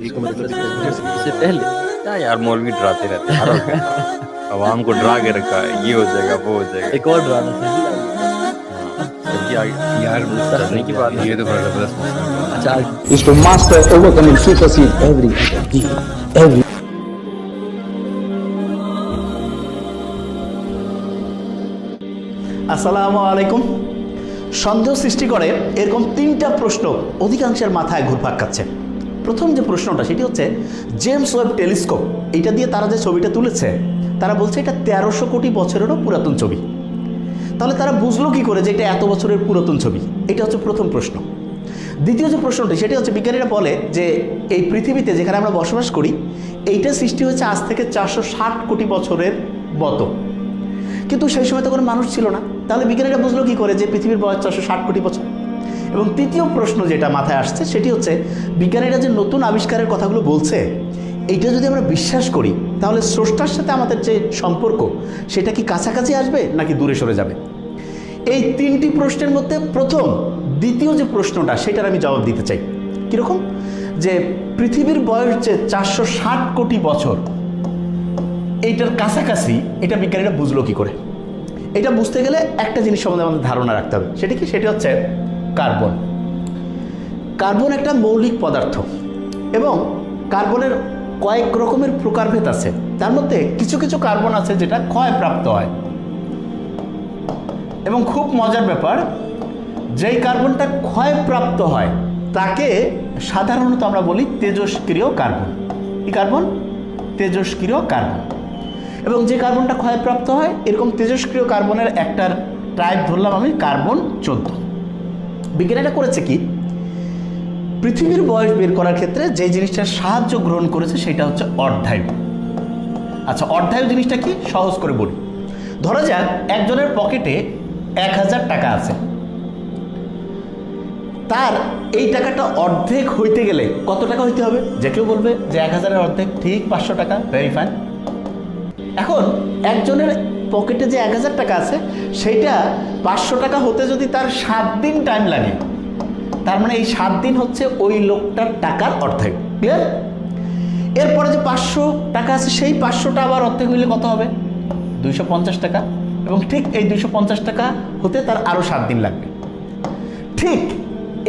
इससे पहले क्या यार मौलवी डराते रहते हैं हर वक्त आवाम को डरा के रखा है ये हो जाएगा वो हो जाएगा एक और ड्रामा था जबकि आगे यार डरने की बात ये तो बड़ा जबरदस्त मसला है। अच्छा is to master, overcome, and supersede every every আসসালামু আলাইকুম সন্দেহ সৃষ্টি করে এরকম তিনটা প্রশ্ন অধিকাংশের মাথায় ঘুরপাক খাচ্ছে প্রথম যে প্রশ্নটা, সেটি হচ্ছে, জেমস ওয়েব টেলিস্কোপ এটা দিয়ে তারা যে ছবিটা তুলেছে, তারা বলছে এটা তেরোশো কোটি বছরেরও পুরাতন ছবি। তাহলে তারা বুঝলো কি করে যে এটা এত বছরের পুরাতন ছবি? এটা হচ্ছে প্রথম প্রশ্ন। দ্বিতীয় যে প্রশ্নটি, সেটি হচ্ছে বিজ্ঞানীরা বলে যে এই পৃথিবীতে যেখানে আমরা বসবাস করি, এইটা সৃষ্টি হয়েছে আজ থেকে চারশো ষাট কোটি বছরের মতো। কিন্তু সেই সময় তো কোনো মানুষ ছিল না। তাহলে বিজ্ঞানীরা বুঝলো কি করে যে পৃথিবীর বয়স চারশো ষাট কোটি বছর? এবং তৃতীয় প্রশ্ন যেটা মাথায় আসছে সেটি হচ্ছে, বিজ্ঞানীরা যে নতুন আবিষ্কারের কথাগুলো বলছে, এইটা যদি আমরা বিশ্বাস করি, তাহলে স্রষ্টার সাথে আমাদের যে সম্পর্ক, সেটা কি কাছাকাছি আসবে নাকি দূরে সরে যাবে? এই তিনটি প্রশ্নের মধ্যে প্রথম, দ্বিতীয় যে প্রশ্নটা, সেটার আমি জবাব দিতে চাই। কীরকম? যে পৃথিবীর বয়স যে চারশো ষাট কোটি বছর, এইটার কাছাকাছি এটা বিজ্ঞানীরা বুঝলো কি করে? এটা বুঝতে গেলে একটা জিনিস সম্বন্ধে আমাদের ধারণা রাখতে হবে। সেটি কি? সেটি হচ্ছে কার্বন। কার্বন একটা মৌলিক পদার্থ এবং কার্বনের কয়েক রকমের প্রকারভেদ আছে। তার মধ্যে কিছু কিছু কার্বন আছে যেটা ক্ষয়প্রাপ্ত হয়। এবং খুব মজার ব্যাপার, যেই কার্বনটা ক্ষয়প্রাপ্ত হয়, তাকে সাধারণত আমরা বলি তেজস্ক্রিয় কার্বন। কি কার্বন? তেজস্ক্রিয় কার্বন। এবং যে কার্বনটা ক্ষয়প্রাপ্ত হয়, এরকম তেজস্ক্রিয় কার্বনের একটার টাইপ ধরলাম আমি কার্বন চোদ্দ। বিজ্ঞানীরা করেছে কি? পৃথিবীর বয়স বের করার ক্ষেত্রে যে জিনিসটার সাহায্য গ্রহণ করেছে সেটা হচ্ছে অর্ধায়ু। আচ্ছা অর্ধায়ু জিনিসটা কি? সহজ করে বলি। ধরা যাক, একজনের পকেটে এক হাজার টাকা আছে। তার এই টাকাটা অর্ধেক হইতে গেলে কত টাকা হইতে হবে? যে কেউ বলবে যে এক হাজারের অর্ধেক, ঠিক পাঁচশো টাকা ভেরি ফাইন এখন একজনের পকেটে যে এক হাজার টাকা আছে সেইটা পাঁচশো টাকা হতে যদি তার সাত দিন টাইম লাগে, তার মানে এই সাত দিন হচ্ছে ওই লোকটার টাকার অর্ধেক ক্লিয়ার এরপরে যে পাঁচশো টাকা আছে, সেই পাঁচশোটা আবার অর্ধেক হইলে কত হবে? দুইশো পঞ্চাশ টাকা। এবং ঠিক এই দুইশো পঞ্চাশ টাকা হতে তার আরও সাত দিন লাগবে। ঠিক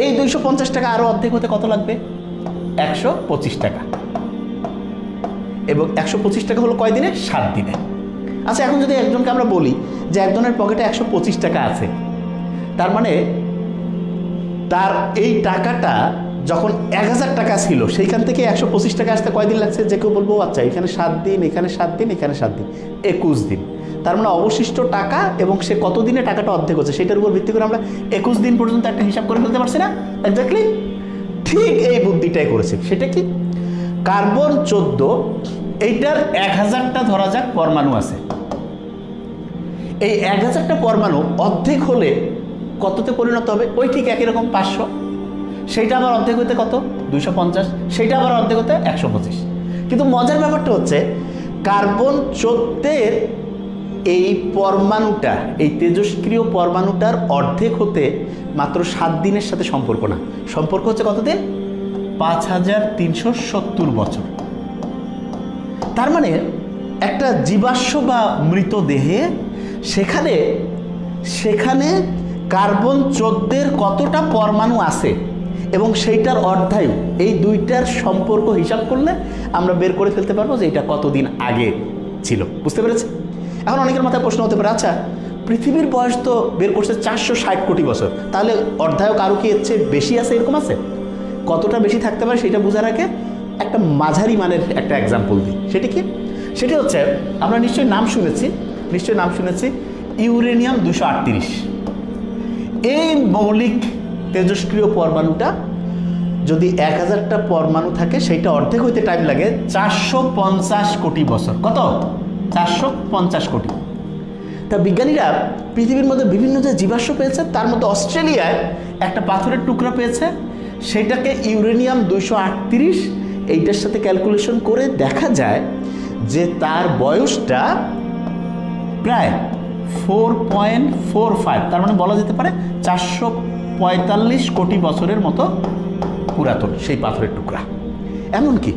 এই দুইশো পঞ্চাশ টাকা আরও অর্ধেক হতে কত লাগবে? একশো পঁচিশ টাকা। এবং একশো পঁচিশ টাকা হলো কয় দিনে? সাত দিনে। আচ্ছা এখন যদি একজনকে আমরা বলি যে একজনের পকেটে একশো পঁচিশ টাকা আছে, তার মানে তার এই টাকাটা যখন এক হাজার টাকা ছিল, সেইখান থেকে একশো পঁচিশ টাকা আসতে কয়দিন লাগছে? যে কেউ বলব আচ্ছা এখানে সাত দিন, এখানে সাত দিন, এখানে সাত দিন, একুশ দিন। তার মানে অবশিষ্ট টাকা এবং সে কত দিনে টাকাটা অর্ধেক হচ্ছে সেটার উপর ভিত্তি করে আমরা একুশ দিন পর্যন্ত একটা হিসাব করে ফেলতে পারছি না? এক্স্যাক্টলি ঠিক এই বুদ্ধিটাই করেছে। সেটা কি? কার্বন চোদ্দ, এইটার এক হাজারটা ধরা যাক পরমাণু আছে। এই এক হাজারটা পরমাণু অর্ধেক হলে কততে পরিণত হবে? ওই ঠিক একই রকম পাঁচশো। সেইটা আবার অর্ধেক হতে কত? দুইশো পঞ্চাশ। সেইটা আবার অর্ধেক হতে একশো পঁচিশ। কিন্তু মজার ব্যাপারটা হচ্ছে, কার্বন চোদ্দের এই পরমাণুটা, এই তেজস্ক্রিয় পরমাণুটার অর্ধেক হতে মাত্র সাত দিনের সাথে সম্পর্ক না। সম্পর্ক হচ্ছে কতদিন? পাঁচ হাজার তিনশো সত্তর বছর। তার মানে একটা জীবাশ্ম বা মৃতদেহে সেখানে সেখানে কার্বন চোদ্দের কতটা পরমাণু আছে? এবং সেইটার অর্ধায়ু, এই দুইটার সম্পর্ক হিসাব করলে আমরা বের করে ফেলতে পারব যে এটা কতদিন আগে ছিল। বুঝতে পেরেছি এখন অনেকের মাথায় প্রশ্ন হতে পারে আচ্ছা পৃথিবীর বয়স তো বের করছে চারশো ষাট কোটি বছর, তাহলে অর্ধায়ক আরও কি এর চেয়ে বেশি আছে এরকম আছে? কতটা বেশি থাকতে পারে সেটা বোঝার আগে একটা মাঝারি মানের একটা এক্সাম্পল দিই। সেটি কি? সেটি হচ্ছে, আমরা নিশ্চয়ই নাম শুনেছি নিশ্চয়ই নাম শুনেছি, ইউরেনিয়াম দুশো আটত্রিশ। এই মৌলিক তেজস্ক্রিয় পরমাণুটা যদি এক হাজারটা পরমাণু থাকে, সেইটা অর্ধেক হইতে টাইম লাগে চারশো পঞ্চাশ কোটি বছর। কত? চারশো পঞ্চাশ কোটি। তা বিজ্ঞানীরা পৃথিবীর মধ্যে বিভিন্ন যে জীবাশ্ম পেয়েছে, তার মধ্যে অস্ট্রেলিয়ায় একটা পাথরের টুকরা পেয়েছে, সেটাকে ইউরেনিয়াম দুইশো আটত্রিশ, এইটার সাথে ক্যালকুলেশন করে দেখা যায় যে তার বয়সটা প্রায় ফোর পয়েন্ট ফোর ফাইভ তার মানে বলা যেতে পারে চারশো পঁয়তাল্লিশ কোটি বছরের মতো পুরাতন সেই পাথরের টুকরা। এমনকি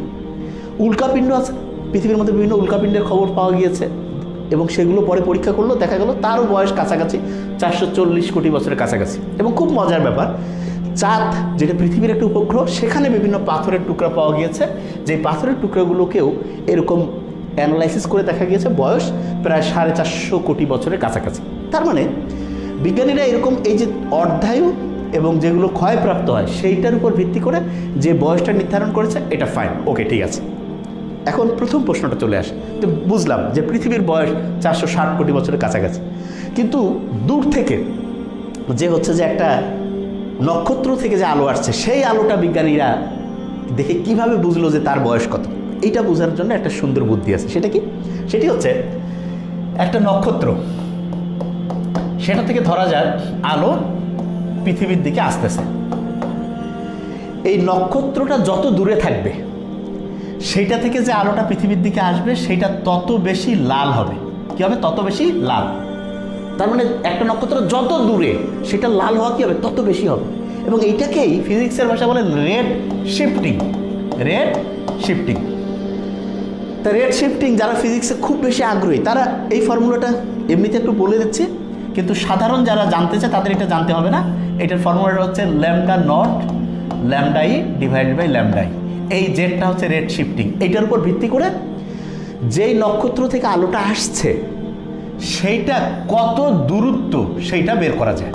উল্কাপিণ্ড আছে, পৃথিবীর মধ্যে বিভিন্ন উল্কাপিণ্ডের খবর পাওয়া গিয়েছে এবং সেগুলো পরে পরীক্ষা করল দেখা গেল তারও বয়স কাছাকাছি, চারশো চল্লিশ কোটি বছরের কাছাকাছি। এবং খুব মজার ব্যাপার, চাঁদ যেটা পৃথিবীর একটা উপগ্রহ, সেখানে বিভিন্ন পাথরের টুকরা পাওয়া গিয়েছে। যে পাথরের টুকরাগুলোকেও এরকম অ্যানালাইসিস করে দেখা গিয়েছে বয়স প্রায় সাড়ে চারশো কোটি বছরের কাছাকাছি। তার মানে বিজ্ঞানীরা এরকম এই যে অর্ধায়ু এবং যেগুলো ক্ষয়প্রাপ্ত হয়, সেইটার উপর ভিত্তি করে যে বয়সটা নির্ধারণ করেছে, এটা ফাইন ওকে ঠিক আছে। এখন প্রথম প্রশ্নটা চলে আসে তো বুঝলাম যে পৃথিবীর বয়স চারশো ষাট কোটি বছরের কাছাকাছি। কিন্তু দূর থেকে যে হচ্ছে যে একটা নক্ষত্র থেকে যে আলো আসছে, সেই আলোটা বিজ্ঞানীরা দেখে কীভাবে বুঝলো যে তার বয়স কত? এইটা বোঝার জন্য একটা সুন্দর বুদ্ধি আছে। সেটা কি? সেটি হচ্ছে একটা নক্ষত্র, সেটা থেকে ধরা যায় আলো পৃথিবীর দিকে আসতেছে। এই নক্ষত্রটা যত দূরে থাকবে সেইটা থেকে যে আলোটা পৃথিবীর দিকে আসবে, সেটা তত বেশি লাল হবে। কি হবে? তত বেশি লাল। তার মানে একটা নক্ষত্র যত দূরে, সেটা লাল হওয়া কি হবে? তত বেশি হবে। এবং এইটাকেই ফিজিক্সের ভাষা বলে রেড শিফটিং রেড শিফটিং তা রেড শিফটিং যারা ফিজিক্সে খুব বেশি আগ্রহী, তারা এই ফর্মুলাটা এমনিতে একটু বলে দিচ্ছে। কিন্তু সাধারণ যারা জানতে চায়, তাদের এটা জানতে হবে না। এটার ফর্মুলাটা হচ্ছে ল্যামডা নট ল্যামডাই ডিভাইডেড বাই ল্যামডাই এই জেডটা হচ্ছে রেড শিফটিং এইটার উপর ভিত্তি করে যেই নক্ষত্র থেকে আলোটা আসছে, সেইটা কত দূরত্ব সেইটা বের করা যায়।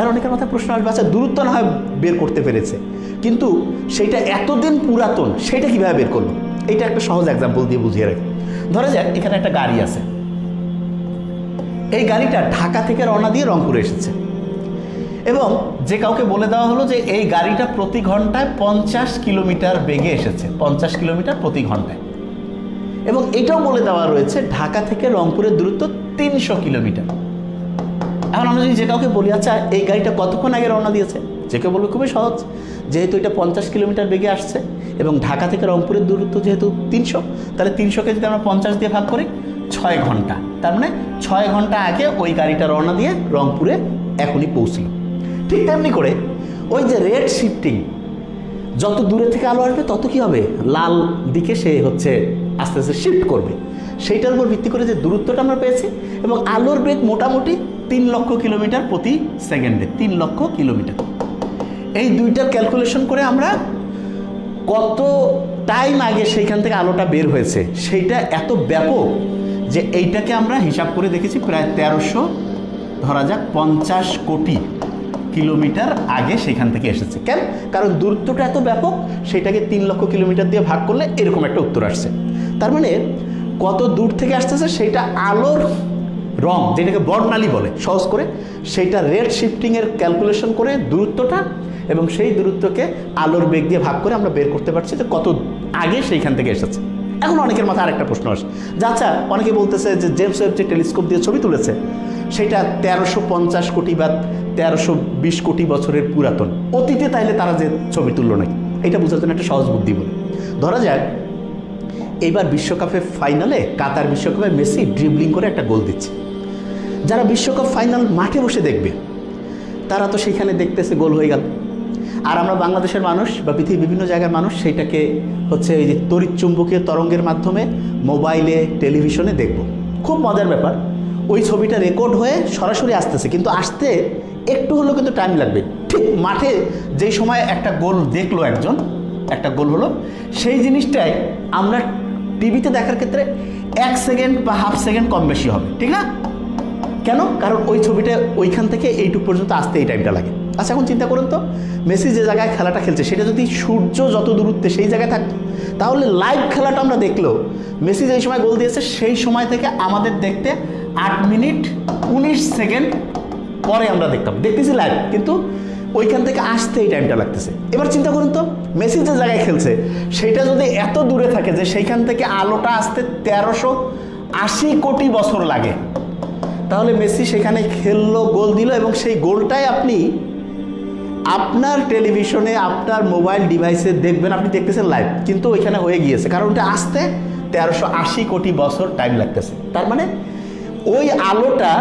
এর অনেকের মাথায় প্রশ্ন আসবে আচ্ছা দূরত্ব না হয় বের করতে পেরেছে। কিন্তু সেইটা এতদিন পুরাতন সেটা কীভাবে বের করল? এটা একটা সহজ এক্সাম্পল দিয়ে বুঝিয়ে রাখি। ধরা যাক, এখানে একটা গাড়ি আছে। এই গাড়িটা ঢাকা থেকে রওনা দিয়ে রংপুরে এসেছে। এবং যে কাউকে বলে দেওয়া হলো যে এই গাড়িটা প্রতি ঘন্টায় পঞ্চাশ কিলোমিটার বেগে এসেছে, পঞ্চাশ কিলোমিটার প্রতি ঘন্টায়। এবং এটাও বলে দেওয়া রয়েছে, ঢাকা থেকে রংপুরের দূরত্ব তিনশো কিলোমিটার। এখন আমরা যদি যে কাউকে বলি আচ্ছা এই গাড়িটা কতক্ষণ আগে রওনা দিয়েছে? যে কেউ বলবে, খুবই সহজ। যেহেতু এটা পঞ্চাশ কিলোমিটার বেগে আসছে এবং ঢাকা থেকে রংপুরের দূরত্ব যেহেতু তিনশো, তাহলে তিনশোকে যদি আমরা পঞ্চাশ দিয়ে ভাগ করি, ছয় ঘণ্টা। তার মানে ছয় ঘণ্টা আগে ওই গাড়িটা রওনা দিয়ে রংপুরে এখনই পৌঁছলো। ঠিক তেমনি করে ওই যে রেড শিফটিং, যত দূরে থেকে আলো আসবে তত কি হবে? লাল দিকে সে হচ্ছে আস্তে আস্তে শিফট করবে। সেইটার উপর ভিত্তি করে যে দূরত্বটা আমরা পেয়েছি এবং আলোর বেগ মোটামুটি তিন লক্ষ কিলোমিটার প্রতি সেকেন্ডে, তিন লক্ষ কিলোমিটার। এই দুইটার ক্যালকুলেশন করে আমরা কত টাইম আগে সেইখান থেকে আলোটা বের হয়েছে, সেইটা এত ব্যাপক যে এইটাকে আমরা হিসাব করে দেখেছি প্রায় তেরোশো, ধরা যাক পঞ্চাশ কোটি কিলোমিটার আগে সেখান থেকে এসেছে। কেন? কারণ দূরত্বটা এত ব্যাপক, সেটাকে তিন লক্ষ কিলোমিটার দিয়ে ভাগ করলে এরকম একটা উত্তর আসছে। তার মানে কত দূর থেকে আসতেছে, সেটা আলোর রং, যেটাকে বর্ণালী বলে, সহজ করে সেইটা রেড শিফটিংয়ের ক্যালকুলেশন করে দূরত্বটা এবং সেই দূরত্বকে আলোর বেগ দিয়ে ভাগ করে আমরা বের করতে পারছি যে কত আগে সেইখান থেকে এসেছে। এখন অনেকের মাথায় আরেকটা প্রশ্ন আসে। যে আচ্ছা অনেকে বলতেছে যে জেমস ওয়েব যে টেলিস্কোপ দিয়ে ছবি তুলেছে, সেটা তেরোশো পঞ্চাশ কোটি বা তেরোশো বিশ কোটি বছরের পুরাতন। অতীতে তাইলে তারা যে ছবি তুললো নাকি? এটা বোঝার জন্য একটা সহজ বুদ্ধি বলে। ধরা যাক এইবার বিশ্বকাপের ফাইনালে কাতার বিশ্বকাপে মেসি ড্রিবলিং করে একটা গোল দিচ্ছে। যারা বিশ্বকাপ ফাইনাল মাঠে বসে দেখবে, তারা তো সেখানে দেখতেছে গোল হয়ে গেল। আর আমরা বাংলাদেশের মানুষ বা পৃথিবীর বিভিন্ন জায়গার মানুষ সেইটাকে হচ্ছে এই যে তড়িৎ চুম্বকীয় তরঙ্গের মাধ্যমে মোবাইলে, টেলিভিশনে দেখব। খুব মজার ব্যাপার। ওই ছবিটা রেকর্ড হয়ে সরাসরি আসতেছে, কিন্তু আসতে একটু হলেও কিন্তু টাইম লাগবে। ঠিক মাঠে যেই সময় একটা গোল দেখল একজন, একটা গোল হলো, সেই জিনিসটাই আমরা টিভিতে দেখার ক্ষেত্রে এক সেকেন্ড বা হাফ সেকেন্ড কম বেশি হবে। ঠিক না? কেন? কারণ ওই ছবিটা ওইখান থেকে এইটুক পর্যন্ত আসতে এই টাইমটা লাগে। আচ্ছা এখন চিন্তা করুন তো, মেসি যে জায়গায় খেলাটা খেলছে, সেটা যদি সূর্য যত দূরত্বে সেই জায়গায় থাকতো, তাহলে লাইভ খেলাটা আমরা দেখলেও, মেসি যেই সময় গোল দিয়েছে, সেই সময় থেকে আমাদের দেখতে আট মিনিট উনিশ সেকেন্ড পরে আমরা দেখতাম। দেখতেছি লাইভ কিন্তু ওইখান থেকে আসতে এই টাইমটা লাগতেছে। এবার চিন্তা করুন তো, মেসি যে জায়গায় খেলছে, সেটা যদি এত দূরে থাকে যে সেইখান থেকে আলোটা আসতে তেরোশো আশি কোটি বছর লাগে তাহলে মেসি সেখানে খেললো, গোল দিল এবং সেই গোলটাই আপনি আপনার টেলিভিশনে, আপনার মোবাইল ডিভাইসে দেখবেন, আপনি দেখতেছেন লাইভ কিন্তু ওইখানে হয়ে গিয়েছে। কারণ ওটা আসতে তেরোশো আশি কোটি বছর টাইম লাগতেছে। তার মানে ওই আলোটা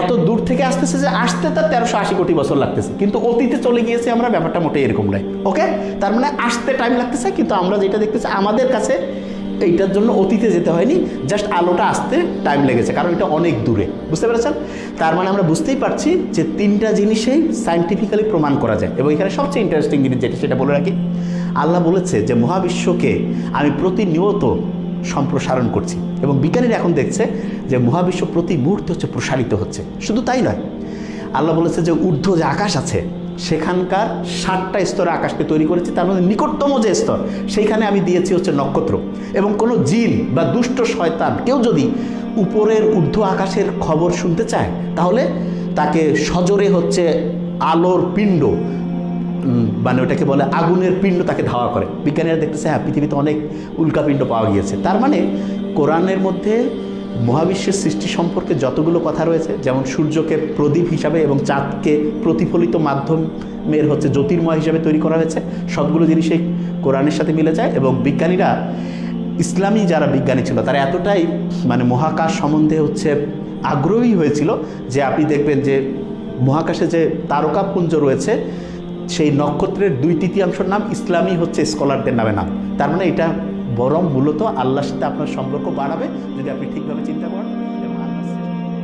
এত দূর থেকে আসতেছে যে আসতে তার তেরোশো আশি কোটি বছর লাগতেছে। কিন্তু অতীতে চলে গিয়েছে আমরা, ব্যাপারটা মোটেই এরকম নয়। ওকে তার মানে আসতে টাইম লাগতেছে, কিন্তু আমরা যেটা দেখতেছি, আমাদের কাছে এইটার জন্য অতীতে যেতে হয়নি জাস্ট আলোটা আসতে টাইম লেগেছে, কারণ এটা অনেক দূরে, বুঝতে পেরেছেন? তার মানে আমরা বুঝতেই পারছি যে তিনটা জিনিসেই সাইন্টিফিক্যালি প্রমাণ করা যায়। এবং এখানে সবচেয়ে ইন্টারেস্টিং জিনিস যেটা, সেটা বলে রাখি, আল্লাহ বলেছে যে মহাবিশ্বকে আমি প্রতিনিয়ত সম্প্রসারণ করছি। এবং বিজ্ঞানীরা এখন দেখছে যে মহাবিশ্ব প্রতি মুহূর্তে হচ্ছে প্রসারিত হচ্ছে। শুধু তাই নয়, আল্লাহ বলেছে যে ঊর্ধ্ব যে আকাশ আছে সেখানকার ষাটটা স্তরে আকাশকে তৈরি করেছি, তার মধ্যে নিকটতম যে স্তর, সেইখানে আমি দিয়েছি হচ্ছে নক্ষত্র। এবং কোনো জিন বা দুষ্ট শয়তান কেউ যদি উপরের ঊর্ধ্ব আকাশের খবর শুনতে চায়, তাহলে তাকে সজোরে হচ্ছে আলোর পিণ্ড মানে ওটাকে বলে আগুনের পিণ্ড তাকে ধাওয়া করে। বিজ্ঞানীরা দেখতেছে হ্যাঁ পৃথিবীতে অনেক উল্কাপিণ্ড পাওয়া গিয়েছে। তার মানে কোরআনের মধ্যে মহাবিশ্বের সৃষ্টি সম্পর্কে যতগুলো কথা রয়েছে, যেমন সূর্যকে প্রদীপ হিসাবে এবং চাঁদকে প্রতিফলিত মাধ্যমের হচ্ছে জ্যোতির্ময় হিসাবে তৈরি করা হয়েছে, সবগুলো জিনিসই কোরআনের সাথে মিলে যায় এবং বিজ্ঞানীরা, ইসলামী যারা বিজ্ঞানী ছিল, তারা এতটাই মানে মহাকাশ সম্বন্ধে হচ্ছে আগ্রহী হয়েছিল যে আপনি দেখবেন যে মহাকাশে যে তারকাপুঞ্জ রয়েছে, সেই নক্ষত্রের দুই তৃতীয়াংশের নাম ইসলামী হচ্ছে স্কলারদের নামে নাম। তার মানে এটা বরং মূলত আল্লাহর সাথে আপনার সম্পর্ক বাড়াবে যদি আপনি ঠিকভাবে চিন্তা করেন।